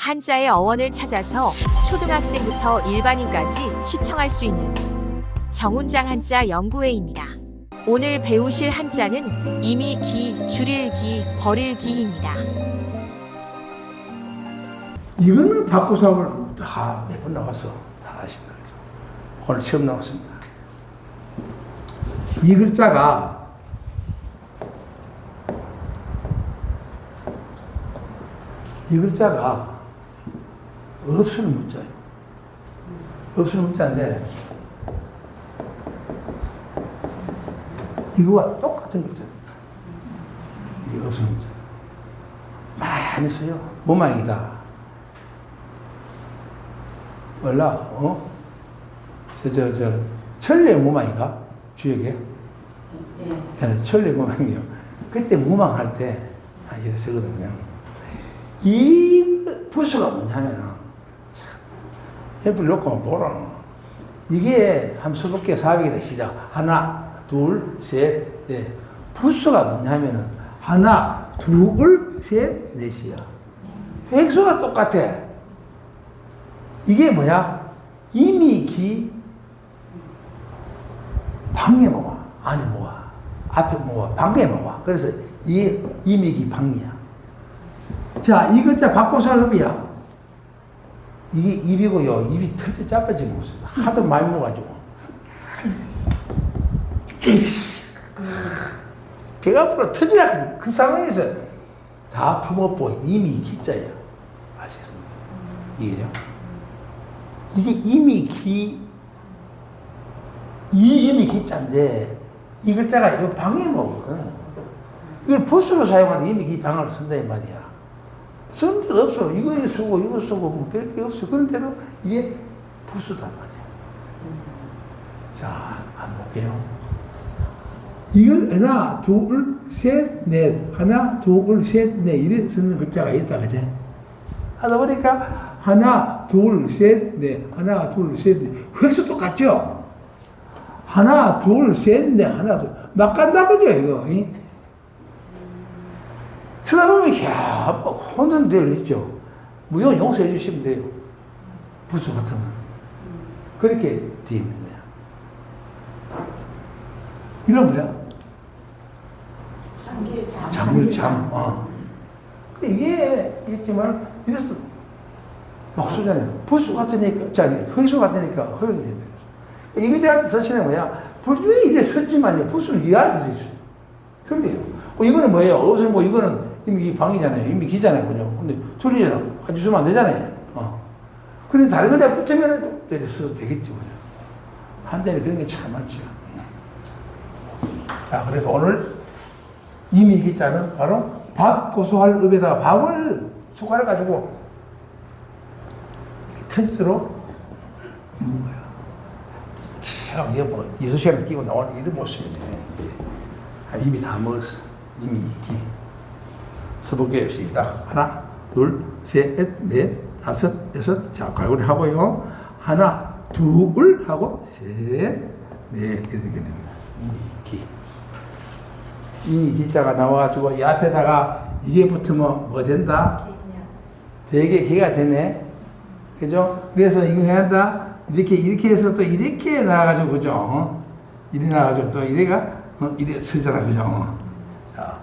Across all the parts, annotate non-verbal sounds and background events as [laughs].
한자의 어원을 찾아서 초등학생부터 일반인까지 시청할 수 있는 정운장 한자 연구회입니다. 오늘 배우실 한자는 이미 기, 줄일 기, 버릴 기입니다. 이거는 바꾸사업을 다몇번 나왔어. 다 아신다. 오늘 처음 나왔습니다. 이 글자가 이 글자가 없을 문자예요. 없을 문자인데 이거와 똑같은 글자입니다. 이게 없을 문자. 많이 써요. 모망이다. 몰라, 어? 저, 저, 저, 천리 무망인가? 주역에? 예, 천리 무망이요. 그때 무망할 때, 아, 이래 쓰거든요. 이 부수가 뭐냐면은, 참, 옆을 놓고 보라. 이게 한 수백 개, 사백 개 시작. 하나, 둘, 셋, 넷. 부수가 뭐냐면은, 하나, 둘, 셋, 넷이야. 획수가 똑같아. 이게 뭐야? 이미 기 방에 뭐와 안에 뭐와 앞에 뭐와 방에 뭐와 그래서 이게 이미 기 방이야. 자, 이 글자 바꿔서 합이야. 이게 입이고요. 입이 터져 짜빠지는 모습. 하도 많이 먹어가지고. 배가 아프러 터지라 그 상황에서 다 품어보 이미 기자야. 아시겠습니까? 이게요. 이게 이미 기, 이 이미 기자인데, 이 글자가 이 방해모거든. 이걸 부수로 사용하는 이미 기 방을 쓴다, 이 말이야. 쓰는 데가 없어. 이거 쓰고, 이거 쓰고, 뭐 별게 없어. 그런데도 이게 부수단 말이야. 자, 한번 볼게요. 이걸 하나, 둘, 셋, 넷. 하나, 둘, 셋, 넷. 이래 쓰는 글자가 있다, 그제? 하다 보니까 하나, 둘, 셋, 넷. 하나, 둘, 셋, 넷. 획수 똑같죠? 하나, 둘, 셋, 넷. 하나, 둘. 막 간다, 그죠, 이거? 이? 쓰다 보면, 야, 뭐, 혼돈 될 있죠? 무조건 용서해 주시면 돼요. 부수 같은 거. 그렇게 돼 있는 거야. 이런 뭐야? 장길장. 장밀참. 어. 이게 있지만 이래서 막 쓰잖아요. 부수 같으니까, 자, 흑수 같으니까 허용이 된다. 이거에 대한 자체는 뭐야? 불주에 이래 썼지만요. 부수는 이해할 때도 있어요. 틀려요. 어, 이거는 뭐예요? 어서 뭐 이거는 이미 방이잖아요. 이미 기잖아요. 그죠? 근데 틀리잖아. 아주 쓰면 안 되잖아요. 어. 근데 다른 거다 붙으면 때려 써도 되겠죠. 그죠? 한자는 그런 게 참 많죠. 자, 그래서 오늘 이미 기자는 바로 밥 고소할 읍에다가 밥을 숟가락 가지고 튼스로 먹는 거야. 참, 이게 뭐, 이수시간을 끼고 나오는 이런 모습이네. 예. 아, 이미 다 먹었어. 이미 기. 서볼게요. 시작. 하나, 둘, 셋, 넷, 다섯, 여섯. 자, 갈고리 하고요. 하나, 둘 하고, 셋, 넷. 이렇게 됩니다. 이미 기. 이 기자가 나와가지고 이 앞에다가 이게 붙으면 뭐 된다? 되게 개가 되네. 그죠? 그래서 이거 해야 한다. 이렇게, 이렇게 해서 또 이렇게 나와가지고, 그죠? 어? 이래 나와가지고 또 이래가, 어? 이래 쓰잖아. 그죠? 어. 자,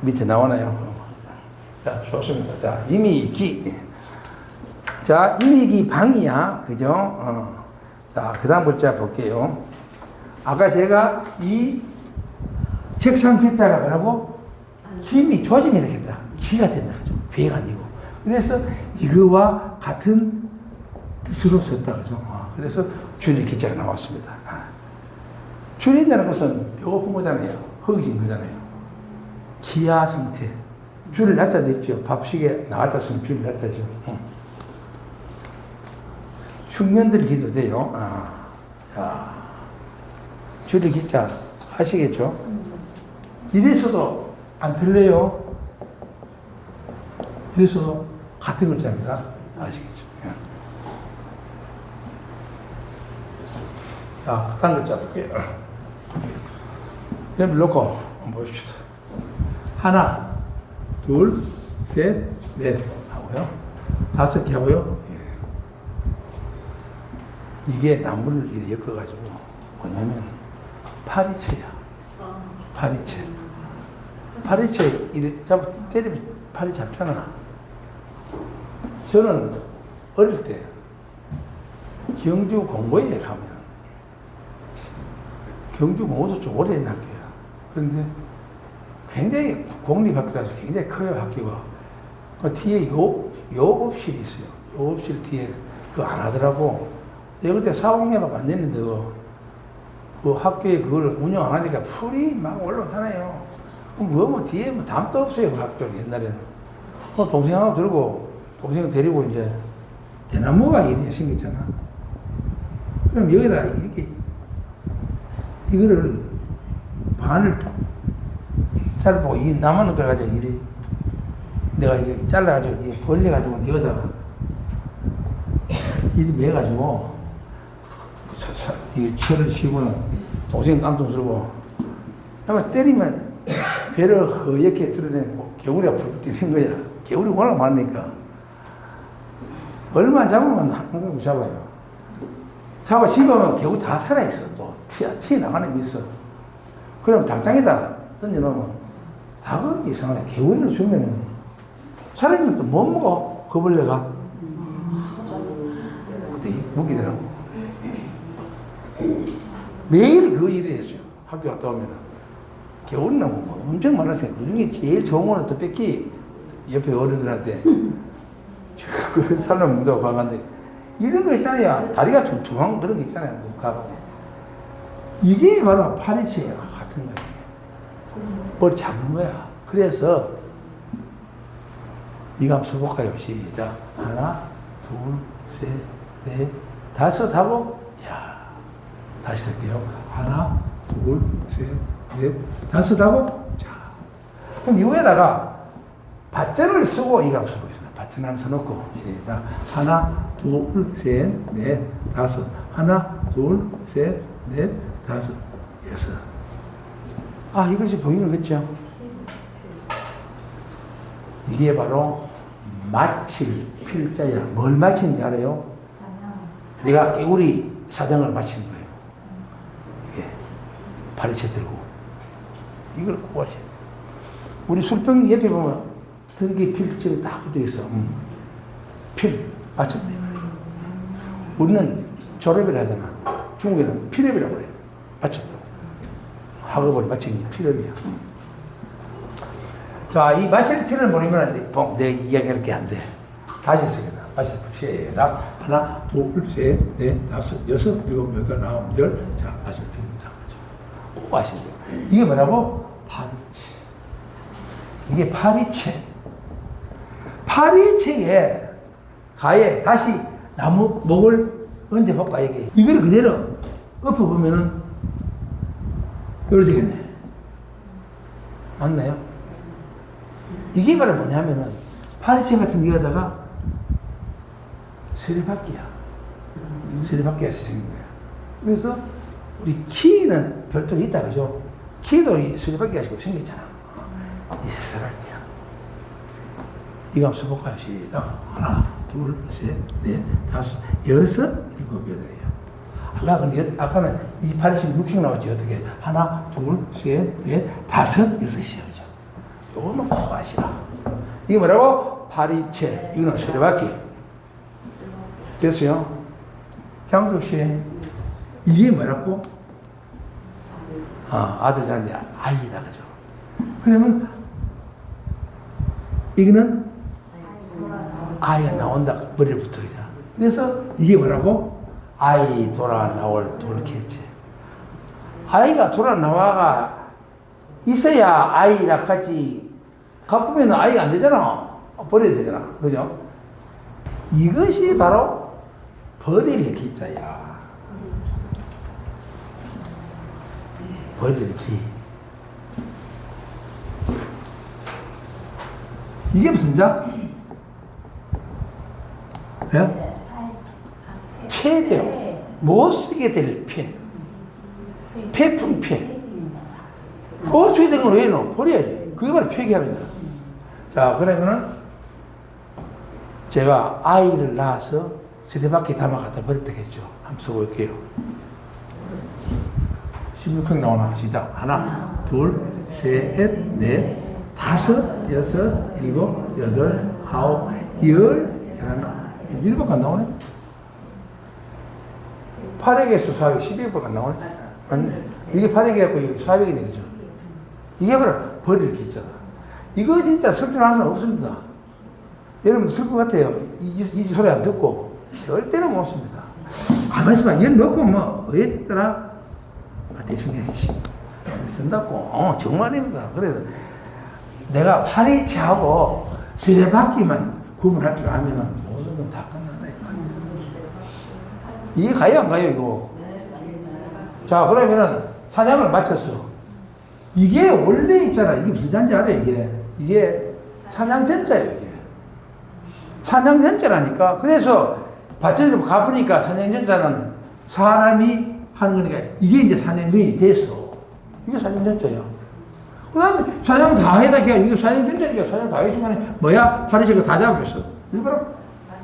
밑에 나오나요? 자, 좋습니다. 자, 이미 기. 자, 이미 기 방이야. 그죠? 어. 자, 그 다음 글자 볼게요. 아까 제가 이 책상 글자가 뭐라고? 힘이 조짐이 이렇게 다 기가 된다. 그죠? 괴가 아니고. 그래서 이거와 같은 뜻으로 썼다. 그죠? 아, 그래서 줄이 기자가 나왔습니다. 아. 줄인다는 것은 배고픈 거잖아요. 허기진 거잖아요. 기아 상태. 줄을 낮춰져 있죠. 밥식에 나왔다 쓰면 줄을 낮춰져. 응. 숙면들 기도 돼요. 아. 자. 줄이 기자 아시겠죠? 이래서도 안 틀려요. 이래서도 같은 글자입니다. 아시겠죠? 예. 자, 다른 글자 볼게요. 옆에 놓고 한번 보십시다. 하나, 둘, 셋, 넷 하고요. 다섯 개 하고요. 예. 이게 나무를 엮어가지고 뭐냐면 파리채야. 파리채. 파리채 이렇게 잡 때리면 팔이 잡잖아. 저는 어릴 때 경주 공고에 가면 경주 공고도 좀 오래된 학교야. 그런데 굉장히 공립학교라서 굉장히 커요 학교가. 그 뒤에 요 요업실이 있어요. 요업실 뒤에 그거 안 하더라고. 내가 그때 4, 5년밖에 안 됐는데 그 학교에 그걸 운영 안 하니까 풀이 막 올라오잖아요. 뭐, 뭐 뒤에 뭐 담도 없어요 그 학교 옛날에는. 그 동생하고 들고 동생 데리고 이제 대나무가 생겼잖아. 그럼 여기다 이렇게 이거를 반을 잘라보고 이 나무는 그래가지고 이리 내가 이게 잘라가지고 이 벌려가지고 여기다가 이리 매가지고 이 철을 씌고는 동생 깡통 들고 아마 때리면 배를 허옇게 드러내고 개구리가 불 뛰는 거야. 개구리 워낙 많으니까 얼마 잡으면 한국 잡아요. 잡아 집으면 개구리 다 살아있어 또 튀어, 튀어나가는 게 있어. 그럼 닭장에다 던져놓으면 닭은 이상하게 개구리를 주면은 사람이 또못 먹어? 그 벌레가? 그때 무기더라고. 매일 그 일을 했어요. 학교 갔다 오면은. 개구리는 뭐 엄청 많았어요. 그 중에 제일 좋은 거는 또 뺏기. 옆에 어른들한테. [laughs] 그 사람 문다고 가는데. 이런 거 있잖아요. 다리가 퉁퉁한 그런 거 있잖아요. 그 가고 이게 바로 파리채 같은 거예요 뭘 잡는 거야. 그래서 한번 써볼까요? 시작. 하나, 둘, 셋, 넷, 다섯 하고, 야 다시 쓸게요. 하나, 둘, 셋, 넷, 다섯 하고, 자. 그럼 이거에다가 밭전을 쓰고 이거 한번 써보겠습니다. 밭전 하나 써놓고, 시작. 하나, 둘, 셋, 넷, 다섯. 하나, 둘, 셋, 넷, 다섯, 여섯. 아, 이것이 보이는 거죠? 이게 바로 마칠 필자야. 뭘 마치는지 알아요? 내가 개구리 사장을 마친 거예요. 이게 파리채 들고. 이걸 꼭 하셔야 돼요. 우리 술병 옆에 보면 등기 필증이 딱 붙어 있어. 음. 필, 말이에요. 우리는 졸업이라 하잖아. 중국에는 필업이라고 그래요. 마쳤다. 학업을 게 필업이야. 자, 이 마실 필을 모르면. 봉, 내 이야기할 게안 돼. 다시 쓰겠다. 마실 필. 시작. 하나, 둘, 셋, 넷, 다섯, 여섯, 일곱, 여덟, 아홉, 열. 자, 마실 필입니다. 꼭 아시면 돼요. 이게 뭐라고? 파리채. 이게 파리채. 파리채에 가에 다시 나무 목을 얹어 볼까, 이게. 이걸 그대로 엎어보면은 이렇게 되겠네. 맞나요? 이게 바로 뭐냐면은 파리채 같은 데다가 세례받기야. 세례받기가 생긴 거야. 그래서 우리 키는 별도로 있다 그죠? 키도 이 세례받기가 생겼잖아. 이 세례받기야. 이거 한번 써볼까요? 시작. 하나, 둘, 셋, 넷, 다섯, 여섯, 일곱, 여덟이야. 아까 그 아까는 이 파리채 6행 나왔지 어떻게? 하나, 둘, 셋, 넷, 다섯, 여섯이야 그죠? 요거는 코 아시라. 이게 뭐라고? 파리채. 이거는 수레바퀴. 됐어요? 향석 씨. 이게 뭐라고? 아, 아들 자는데 아이다, 그죠? 그러면 이거는 아이가 나온다. 머리에 붙어. 그래서 이게 뭐라고? 아이 돌아 나올 돌캐치. 아이가 돌아 나와가 있어야 아이랑 같이 가쁘면 아이가 안 되잖아. 버려야 되잖아. 그죠? 이것이 바로 버릴 기자야. 버릴 기. 이게 무슨 자? 예? 폐돼요. 못 쓰게 될 폐. 폐품 쓰게 되는 건왜 넣어? 버려야지. 그게 바로 폐기하는 거야. 자, 그러면은 제가 아이를 낳아서 세대밖에 담아 갖다 버렸다겠죠. 한번 올게요. 16형 나오나 시작. 하나, 둘, 셋, 넷, 다섯, 여섯, 일곱, 여덟, 아홉, 열, 열하나. 일곱 안 나오네. 800에서 400, 1200밖에 안 나오네. 아니, 이게 800이었고 이게 400이네, 그죠? 이게 바로 버릴 게 있잖아. 이거 진짜 설득할 수는 없습니다. 여러분 쓸 것 같아요. 이, 이 소리 안 듣고 절대로 못 씁니다. 가만히 있으면 얘 넣고 뭐 어디 있더라? 뭐 대충. 쓴다고. 어, 정말입니다. 그래서 내가 파리치하고 세례받기만 구분할 줄 알면은 모든 건 다 끝난다. 이게 가요 안 가요 이거? 자 그러면은 사냥을 마쳤어. 이게 원래 있잖아. 이게 무슨 잔지 알아요 이게? 이게 사냥 전자예요 이게. 사냥 전자라니까. 그래서 밭전으로 갚으니까 사냥 전자는 사람이 하는 거니까 이게 이제 사냥 전이 됐어. 이게 사냥 전자야. 그 다음에 사냥 다 해다 걔 이거 사냥 전자니까 사냥 다 해주면 뭐야? 파리새가 다. 이거 바로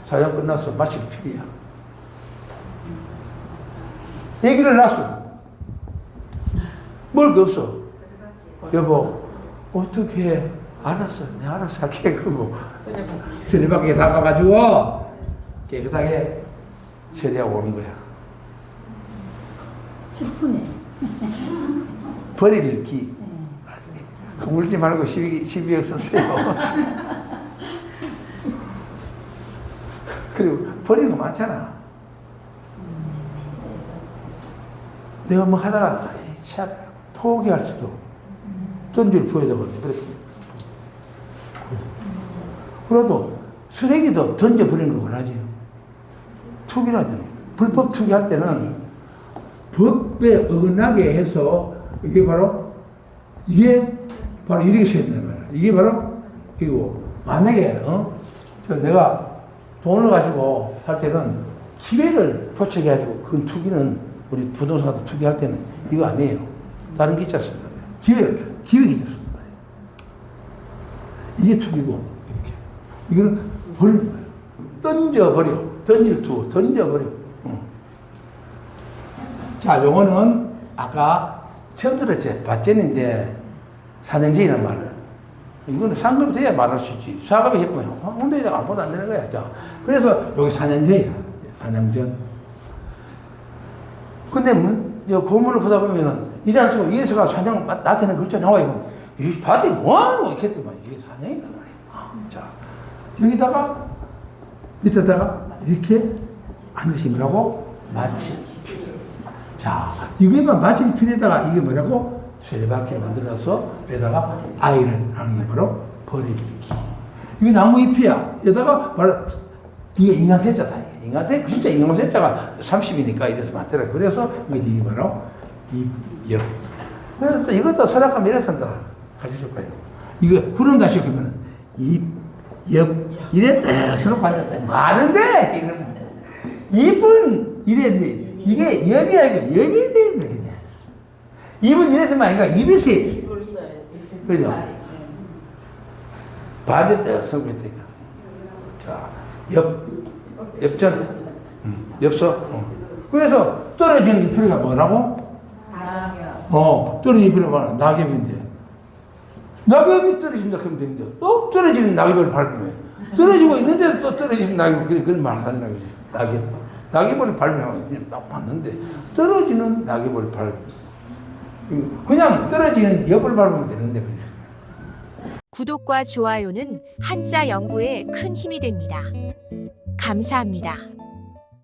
사냥 끝났어. 마칠 필이야. 얘기를 놨어. 뭘거 없어. 여보, 어떻게 알았어. 내 알아서 할게. 그거. 세례밖에 나가가지고 깨끗하게 세례하고 오는 거야. 10분에. 버릴 기. 그 울지 말고 12, 12억 썼어요. 그리고 버리는 거 많잖아. 내가 뭐 하다가 참 포기할 수도 던질 부여다가 그래도 쓰레기도 던져버리는 거 원하지. 투기를 하잖아요. 불법 투기할 때는 법에 어긋나게 해서 이게 바로 이게 바로 이렇게 된단 말이야. 이게 바로 이거 만약에 어? 저 내가 돈을 가지고 할 때는 기회를 포착해 가지고 그 투기는 우리 부동산 같은 투기할 때는 이거 아니에요. 다른 게 있지 않습니까? 기회 기자 쓰는 거예요. 이게 투기고 이렇게 이거는 버리는 거예요. 던져버려. 던질 투 던져버려. 응. 자, 요거는 아까 처음 들었지. 밭전인데 사냥제이란 말을. 이거는 상급이 돼야 말할 수 있지. 사급이 해보면 홍대에다가 아무도 안 되는 거야. 자, 그래서 여기 사냥제이야. 사냥전. 근데 문, 저 고문을 보다 보면은 식으로 예수가 사냥 나타내는 글자 나와요. 이 밭이 뭐하는 이렇게 했더만 이게 사냥이란 말이야. 아, 자, 여기다가 밑에다가 이렇게 하는 것이 뭐라고? 마치. 자, 이게만 마칠 필에다가 이게 뭐라고? 쇠바퀴를 만들어서 여기다가 아이를 하는 게 바로 버리기. 이게 나무 잎이야. 여기다가 바로 이게 인간 세자다. 인간 세, 진짜 인간 세자가 30이니까 이래서 맞더라. 그래서 이게 바로 이 엽. 그래서 또 이것도 설악하면 이래 쓴다. 가르쳐 줄 거예요. 이거 후른다 시키면은 이 엽, 이래 딱 서로 앉았다. 많은데, 이런. 잎은 이랬는데, 이게 엽이 아니고 엽이 되는데, 그냥. 잎은 이랬으면 아니가 입에서 이걸 써야지. 그죠? 반대 딱 서고 있다니까. 자, 엽, 엽전, 음, 엽서. 어. 그래서 떨어지는 잎이가 뭐라고? 바람이야. 어, 떨어지는 잎이 뭐라 낙엽인데. 낙엽이 떨어진다 그러면 되는데, 또 떨어지는 낙엽을 밟으면. 떨어지고 있는데 또 떨어지는 낙엽, 그런, 그런 말 하잖아, 그지? 낙엽. 낙엽을 밟으면 그냥 딱 봤는데, 떨어지는 낙엽을 밟 그냥 떨어지는 엽을 밟으면 되는데, 그지? 구독과 좋아요는 한자 연구에 큰 힘이 됩니다. 감사합니다.